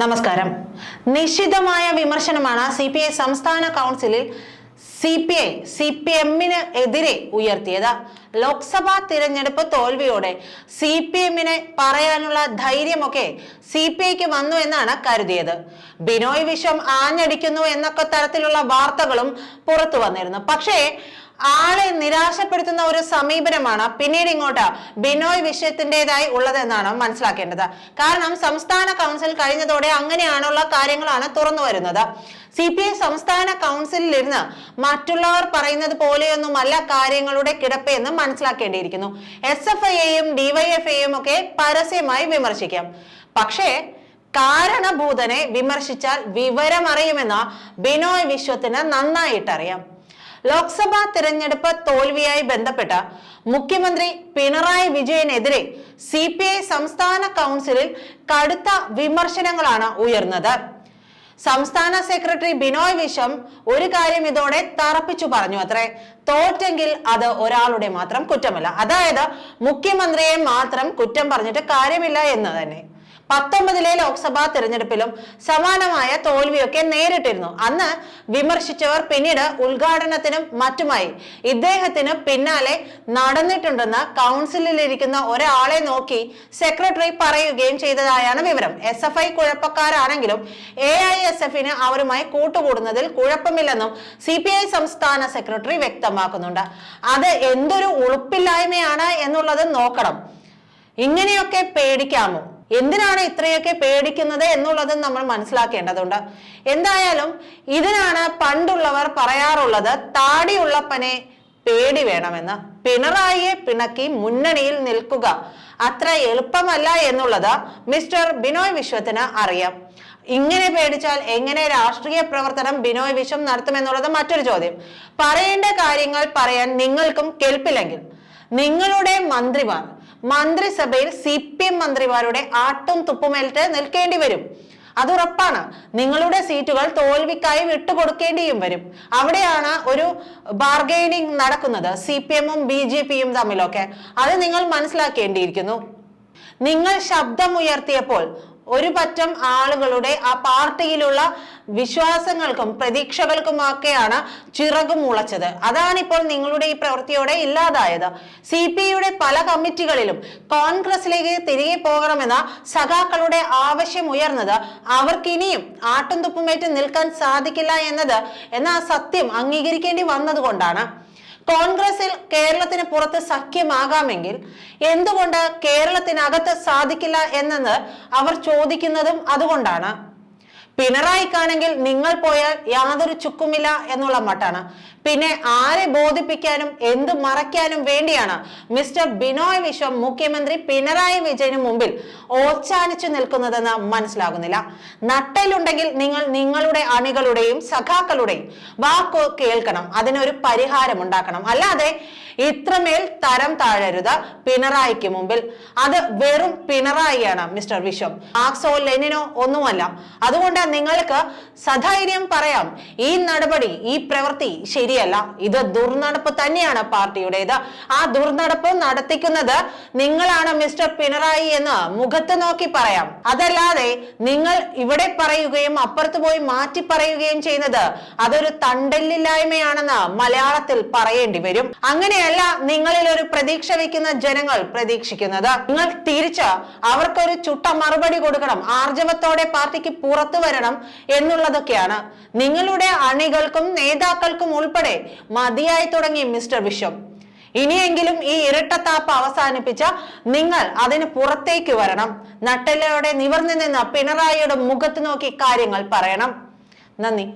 നമസ്കാരം. നിശിതമായ വിമർശനമാണ് C P I സംസ്ഥാന കൗൺസിലിൽ C P I C P എമ്മിന് എതിരെ ഉയർത്തിയത്. ലോക്സഭാ തിരഞ്ഞെടുപ്പ് തോൽവിയോടെ സി പി എമ്മിനെ പറയാനുള്ള ധൈര്യമൊക്കെ സി പി ഐക്ക് വന്നു എന്നാണ് കരുതിയത്. ബിനോയ് വിശ്വം ആഞ്ഞടിക്കുന്നു എന്നൊക്കെ തരത്തിലുള്ള വാർത്തകളും പുറത്തു വന്നിരുന്നു. പക്ഷേ ആളെ നിരാശപ്പെടുത്തുന്ന ഒരു സമീപനമാണ് പിന്നീട് ഇങ്ങോട്ട് ബിനോയ് വിഷയത്തിന്റെതായി ഉള്ളതെന്നാണ് മനസ്സിലാക്കേണ്ടത്. കാരണം സംസ്ഥാന കൗൺസിൽ കഴിഞ്ഞതോടെ അങ്ങനെയാണുള്ള കാര്യങ്ങളാണ് തുറന്നു വരുന്നത്. സി പി ഐ സംസ്ഥാന കൗൺസിലിൽ ഇരുന്ന് മറ്റുള്ളവർ പറയുന്നത് പോലെയൊന്നുമല്ല കാര്യങ്ങളുടെ കിടപ്പെന്ന് മനസ്സിലാക്കേണ്ടിയിരിക്കുന്നു. എസ് എഫ് ഐയെയും ഡിവൈഎഫ്ഐയും ഒക്കെ പരസ്യമായി വിമർശിക്കാം. പക്ഷേ കാരണഭൂതനെ വിമർശിച്ചാൽ വിവരമറിയുമെന്ന് ബിനോയ് വിശ്വത്തിന് നന്നായിട്ടറിയാം. ലോക്സഭാ തിരഞ്ഞെടുപ്പ് തോൽവിയായി ബന്ധപ്പെട്ട മുഖ്യമന്ത്രി പിണറായി വിജയനെതിരെ സി പി ഐ സംസ്ഥാന കൗൺസിലിൽ കടുത്ത വിമർശനങ്ങളാണ് ഉയർന്നത്. സംസ്ഥാന സെക്രട്ടറി ബിനോയ് വിശ്വം ഒരു കാര്യം ഇതോടെ തറപ്പിച്ചു പറഞ്ഞു അത്രേ. തോറ്റെങ്കിൽ അത് ഒരാളുടെ മാത്രം കുറ്റമല്ല. അതായത് മുഖ്യമന്ത്രിയെ മാത്രം കുറ്റം പറഞ്ഞിട്ട് കാര്യമില്ല എന്ന് തന്നെ. പത്തൊമ്പതിലെ ലോക്സഭാ തെരഞ്ഞെടുപ്പിലും സമാനമായ തോൽവിയൊക്കെ നേരിട്ടിരുന്നു. അന്ന് വിമർശിച്ചവർ പിന്നീട് ഉദ്ഘാടനത്തിനും മറ്റുമായി ഇദ്ദേഹത്തിന് പിന്നാലെ നടന്നിട്ടുണ്ടെന്ന് കൗൺസിലിലിരിക്കുന്ന ഒരാളെ നോക്കി സെക്രട്ടറി പറയുകയും ചെയ്തതായാണ് വിവരം. എസ് എഫ് ഐ കുഴപ്പക്കാരാണെങ്കിലും എ ഐ എസ് എഫിന് അവരുമായി കൂട്ടുകൂടുന്നതിൽ കുഴപ്പമില്ലെന്നും സി പി ഐ സംസ്ഥാന സെക്രട്ടറി വ്യക്തമാക്കുന്നുണ്ട്. അത് എന്തൊരു ഉളുപ്പില്ലായ്മയാണ് എന്നുള്ളത് നോക്കണം. ഇങ്ങനെയൊക്കെ പേടിക്കാമോ? എന്തിനാണ് ഇത്രയൊക്കെ പേടിക്കുന്നത് എന്നുള്ളത് നമ്മൾ മനസ്സിലാക്കേണ്ടതുണ്ട്. എന്തായാലും ഇതിനാണ് പണ്ടുള്ളവർ പറയാറുള്ളത് താടിയുള്ളപ്പനെ പേടി വേണമെന്ന്. പിണറായിയെ പിണക്കി മുന്നണിയിൽ നിൽക്കുക അത്ര എളുപ്പമല്ല എന്നുള്ളത് മിസ്റ്റർ ബിനോയ് വിശ്വത്തിന് അറിയാം. ഇങ്ങനെ പേടിച്ചാൽ എങ്ങനെ രാഷ്ട്രീയ പ്രവർത്തനം ബിനോയ് വിശ്വം നടത്തുമെന്നുള്ളത് മറ്റൊരു ചോദ്യം. പറയേണ്ട കാര്യങ്ങൾ പറയാൻ നിങ്ങൾക്കും കേൾപ്പില്ലെങ്കിൽ നിങ്ങളുടെ മന്ത്രിമാർ മന്ത്രിസഭയിൽ സി പി എം മന്ത്രിമാരുടെ ആട്ടും തുപ്പുമേൽറ്റ് നിൽക്കേണ്ടി വരും. അത് ഉറപ്പാണ് നിങ്ങളുടെ സീറ്റുകൾ തോൽവിക്കായി വിട്ടുകൊടുക്കേണ്ടിയും വരും. അവിടെയാണ് ഒരു ബാർഗൈനിങ് നടക്കുന്നത് സി പി എമ്മും ബി ജെ പിയും തമ്മിലൊക്കെ. അത് നിങ്ങൾ മനസ്സിലാക്കേണ്ടിയിരിക്കുന്നു. നിങ്ങൾ ശബ്ദമുയർത്തിയപ്പോൾ ഒരു പറ്റം ആളുകളുടെ ആ പാർട്ടിയിലുള്ള വിശ്വാസങ്ങൾക്കും പ്രതീക്ഷകൾക്കുമൊക്കെയാണ് ചിറകു മുളച്ചത്. അതാണിപ്പോൾ നിങ്ങളുടെ ഈ പ്രവൃത്തിയോടെ ഇല്ലാതായത്. സി പി ഐയുടെ പല കമ്മിറ്റികളിലും കോൺഗ്രസിലേക്ക് തിരികെ പോകണമെന്ന സഖാക്കളുടെ ആവശ്യം ഉയർന്നത് അവർക്കിനിയും ആട്ടും തുപ്പുമേറ്റ് നിൽക്കാൻ സാധിക്കില്ല എന്നത് എന്ന സത്യം അംഗീകരിക്കേണ്ടി വന്നതുകൊണ്ടാണ്. കോൺഗ്രസിൽ കേരളത്തിന് പുറത്ത് സഖ്യമാകാമെങ്കിൽ എന്തുകൊണ്ട് കേരളത്തിനകത്ത് സാധിക്കില്ല എന്നത് അവർ ചോദിക്കുന്നതും അതുകൊണ്ടാണ്. പിണറായിക്കാണെങ്കിൽ നിങ്ങൾ പോയാൽ യാതൊരു ചുക്കുമില്ല എന്നുള്ള മട്ടാണ്. പിന്നെ ആരെ ബോധിപ്പിക്കാനും എന്ത് മറയ്ക്കാനും വേണ്ടിയാണ് മിസ്റ്റർ ബിനോയ് വിശ്വം മുഖ്യമന്ത്രി പിണറായി വിജയന് മുമ്പിൽ ഓച്ചാനിച്ചു നിൽക്കുന്നതെന്ന് മനസ്സിലാകുന്നില്ല. നട്ടലുണ്ടെങ്കിൽ നിങ്ങൾ നിങ്ങളുടെ അണികളുടെയും സഖാക്കളുടെയും വാക്കു കേൾക്കണം. അതിനൊരു പരിഹാരം ഉണ്ടാക്കണം. അല്ലാതെ ഇത്രമേൽ തരം താഴരുത് പിണറായിക്ക് മുമ്പിൽ. അത് വെറും പിണറായിയാണ് മിസ്റ്റർ വിശ്വം. മാർക്സോ ലെനിനോ ഒന്നുമല്ല. അതുകൊണ്ട് നിങ്ങൾക്ക് സധൈര്യം പറയാം. ഈ നടപടി ഈ പ്രവൃത്തി ശരിയല്ല. ഇത് ദുർനടപ്പ് തന്നെയാണ് പാർട്ടിയുടേത്. ആ ദുർനടപ്പ് നടത്തിക്കുന്നത് നിങ്ങളാണ് മിസ്റ്റർ പിണറായി എന്ന് മുഖത്ത് നോക്കി പറയാം. അതല്ലാതെ നിങ്ങൾ ഇവിടെ പറയുകയും അപ്പുറത്ത് പോയി മാറ്റി പറയുകയും ചെയ്യുന്നത് അതൊരു തണ്ടല്ലില്ലായ്മയാണെന്ന് മലയാളത്തിൽ പറയേണ്ടി വരും. അങ്ങനെയല്ല നിങ്ങളിൽ ഒരു പ്രതീക്ഷ വെക്കുന്ന ജനങ്ങൾ പ്രതീക്ഷിക്കുന്നത്. നിങ്ങൾ തിരിച്ച് അവർക്കൊരു ചുട്ട മറുപടി കൊടുക്കണം. ആർജവത്തോടെ പാർട്ടിക്ക് പുറത്തു വരണം എന്നുള്ളതൊക്കെയാണ്. നിങ്ങളുടെ അണികൾക്കും നേതാക്കൾക്കും ഉൾപ്പെടെ മതിയായി തുടങ്ങി മിസ്റ്റർ വിശ്വം ഇനിയെങ്കിലും ഈ ഇരട്ടത്താപ്പ് അവസാനിപ്പിച്ച നിങ്ങൾ അതിന് പുറത്തേക്ക് വരണം. നട്ടെല്ലയോടെ നിവർന്നു നിന്ന് പിണറായിയുടെ മുഖത്ത് നോക്കി കാര്യങ്ങൾ പറയണം. നന്ദി.